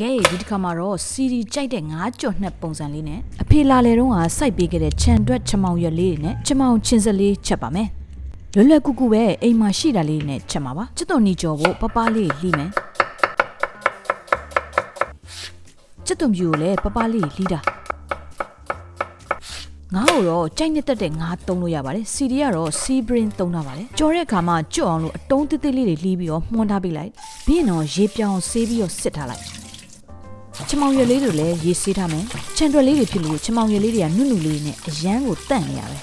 ကဲဒီတစ်ခါမှာတော့စီဒီကြိုက်တဲ့ငါးကြော်နှစ်ပုံစံလေးနဲ့အဖေလာလေတုန်းကစိုက်ပေးခဲ့တဲ့ခြံတွက်ချမောင်ရွက်လေးတွေနဲ့ချမောင်ချင်းစလေးချက်ပါမယ်လွယ်လွယ်ကူကူပဲအိမ်မှာရှိတာလေးနဲ့ချက်မှာပါကျွတ်တော်နီကြော်ဖို့ပပလေးလှီးမယ်ကျွတ်တော်ပြူကိုလည်းပပလေးလှီးတာငါ့ကိုတော့ကြိုက်နေတတ်တဲ့ငါးသုံးလို့ရပါတယ်စီဒီကတော့စီဘရင်သုံးတာပါတယ်ကြော်တဲ့အခါမှာကြွအောင်လို့အတုံးသေးသေးလေးတွေလှီးပြီးတော့မှုန်းထားပေးလိုက်ပြီးရင်တော့ရေပြောင်ဆေးပြီးတော့စစ်ထားလိုက် ချမောင်ရွက်လေးတွေလည်းရေးဆေးထားမယ်ချန်တွက်လေးတွေဖြစ်လို့ချမောင်ရွက်လေးတွေကနုနုလေးနဲ့အရန်ကိုတန့်နေရပဲ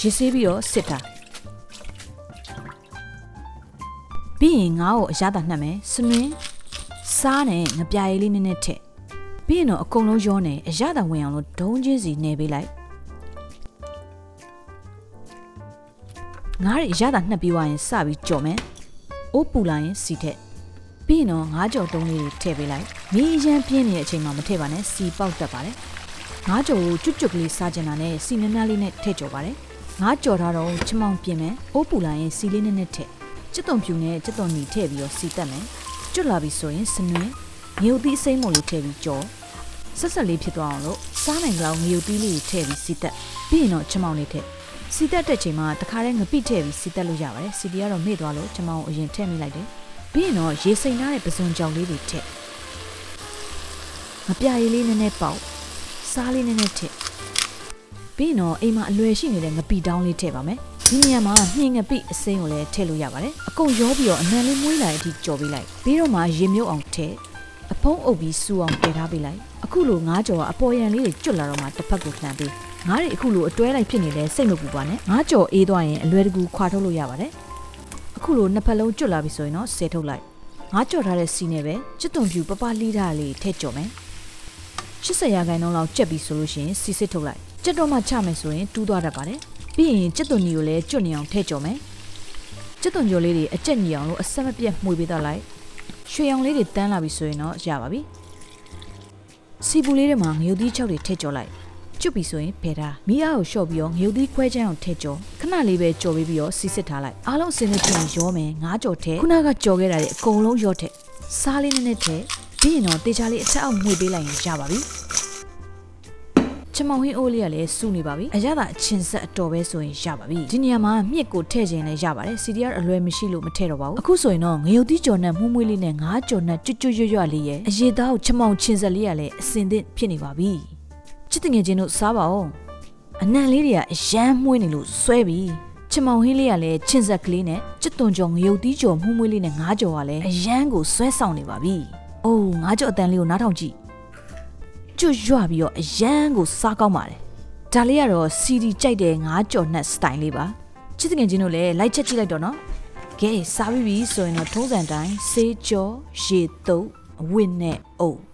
ရေးဆေးပြီးတော့စစ်ထားပြီးရင်ငါ့ကိုအရသာနှက်မယ်စမင်းစားနဲ့ငပြားရည်လေးနည်းနည်းထည့်ပြီးရင်တော့အကုန်လုံးရောနေအရသာဝင်အောင်လို့ဒုံးချင်းစီနေပေးလိုက်ငါ့ရဲ့အရသာနှက်ပြီးွားရင်စပြီးကြော်မယ်အိုးပူလာရင်စီထက် ပြီးရင်တော့ငါးကြော်တုံးလေးတွေထည့်ပေးလိုက်မီးအရန်ပြင်းနေတဲ့အချိန်မှာမထည့်ပါနဲ့စီပေါက်တတ်ပါတယ်ငါးကြော်ကိုကျွတ်ကျွတ်ကလေးစားကျင်တာနဲ့စီများများလေးနဲ့ထည့်ကြော်ပါတယ်ငါးကြော်ထားတော့ချမောင်ပြင်မယ်အိုးပူလာရင်စီလေးနဲ့နဲ့ထည့်ကျွတ်တုံပြူနဲ့ကျွတ်တုံနီထည့်ပြီးတော့စီတက်မယ်ကျွတ်လာပြီဆိုရင်စနွင်းငရုတ်သီးအစိမ်းမုံလေးထည့်ပြီးကြော်ဆက်ဆက်လေးဖြစ်သွားအောင်လို့စားနိုင်ကြအောင်ငရုတ်သီးလေးထည့်ပြီးစီတက်ပြီးရင်တော့ချမောင်လေးထည့်စီတက်တဲ့ချိန်မှာတခါတည်းငပိထည့်ပြီးစီတက်လို့ရပါတယ်စီတီကတော့မေ့သွားလို့ချမောင်ကိုအရင်ထည့်မိလိုက်တယ် ပြီးရင်တော့ရေစိမ်ထားတဲ့ပစွန်ကြောင်လေးတွေထည့်မပြရည်လေးနည်းနည်းပေါက်စားလေးနည်းနည်းထည့်ပြီးရင်တော့အိမ်မှာအလွယ်ရှိနေတဲ့ငပိတောင်းလေးထည့်ပါမယ်ဒီနေရာမှာနှင်းငပိအစိမ်းကိုလည်းထည့်လို့ရပါတယ်အကုန်ရောပြီးတော့အနံလေးမွေးလာတဲ့အထိကြော်ပေးလိုက်ပြီးတော့မှရေမြုပ်အောင်ထည့်အဖုံးအုပ်ပြီးစူအောင်တည်ထားပေးလိုက်အခုလိုငါးကြော်ကအပေါ်ရန်လေးတွေကျွတ်လာတော့မှတစ်ဖက်ကိုလှန်ပေးငါးတွေအခုလိုအတွဲလိုက်ဖြစ်နေတဲ့စိတ်မပူပါနဲ့ငါးကြော်အေးသွားရင်အလွယ်တကူခွာထုတ်လို့ရပါတယ်အ ခုလိုနှစ်ဖက်လုံးကျွတ်လာပြီဆိုရင်တော့ဆဲထုတ်လိုက်ငါကြော်ထားတဲ့စီနဲ့ပဲကျွတ်တုံပြူပပလီးထားလေးထည့်ကြော်မယ်80ရာခိုင်နှုန်းလောက်ကြက်ပြီဆိုလို့ရှိရင်စီစစ်ထုတ်လိုက်ကြက်တော့မှချမယ်ဆိုရင်တူးသွားတတ်ပါတယ်ပြီးရင်ကျွတ်တုံညီကိုလည်းကျွတ်နေအောင်ထည့်ကြော်မယ်ကျွတ်တုံကြော်လေးတွေအကျက်ညီအောင်လို့အဆက်မပြတ်မှွေပေးတော့လိုက်ရွှေရောင်လေးတွေတန်းလာပြီဆိုရင်တော့ရပါပြီစီပူလေးတွေမှာငရုတ်သီးချောက်တွေထည့်ကြော်လိုက် ကျွတ်ပြီဆိုရင်ဖယ်ထားမိအားကိုလျှော့ပြီးတော့ငရုတ်သီးခွဲချမ်းအောင်ထည့်ကြော်ခဏလေးပဲကြော်ပေးပြီးတော့စီစစ်ထားလိုက်အားလုံးအစင်းနဲ့ပြင်ရောမယ်ငါးကြော်ထည့်ခုနကကြော်ခဲ့တာတွေအကုန်လုံးရော့ထည့်စားလေးနည်းနည်းထည့်ပြီးရင်တော့တေချာလေးအချက်အောက်မှွေပေးလိုက်ရင်ရပါပြီချမောင်ဟင်းအိုးလေးကလည်းစူနေပါပြီအရသာအချင်းဆက်အတော်ပဲဆိုရင်ရပါပြီဒီနေရာမှာမြစ်ကိုထည့်ခြင်းလည်းရပါတယ် CDR အလွယ်မရှိလို့မထည့်တော့ပါဘူးအခုဆိုရင်တော့ငရုတ်သီးကြော်နဲ့မှုမွေးလေးနဲ့ငါးကြော်နဲ့ကျွတ်ကျွတ်ရွရွလေးရဲ့အရေးသားကိုချမောင်ချင်းဆက်လေးကလည်းအစင်သင့်ဖြစ်နေပါပြီ ချစ်တငယ်ချင်းတို့စားပါဦးအနံလေးတွေကအရန်မှုေးနေလို့ဆွဲပြီချမောင်ဟင်းလေးကလည်းချင်းဆက်ကလေးနဲ့ချစ်သွန်ကြော်ငရုတ်သီးကြော်မှုမွေးလေးနဲ့ငါးကြော်ကလည်းအရန်ကိုဆွဲဆောင်နေပါပြီအိုးငါးကြော်အတန်လေးကိုနားထောင်ကြည့်ကျွတ်ရွပြီးတော့အရန်ကိုစားကောင်းပါတယ်ဒါလေးကတော့ CD ကြိုက်တဲ့ငါးကြော်နှက်စတိုင်လေးပါချစ်တငယ်ချင်းတို့လည်းလိုက်ချက်ကြည့်လိုက်တော့နော်ကဲစားပြီးပြီဆိုရင်တော့ထုံးစံတိုင်းဆေးကြောရေတုပ်အဝတ်နဲ့အုပ်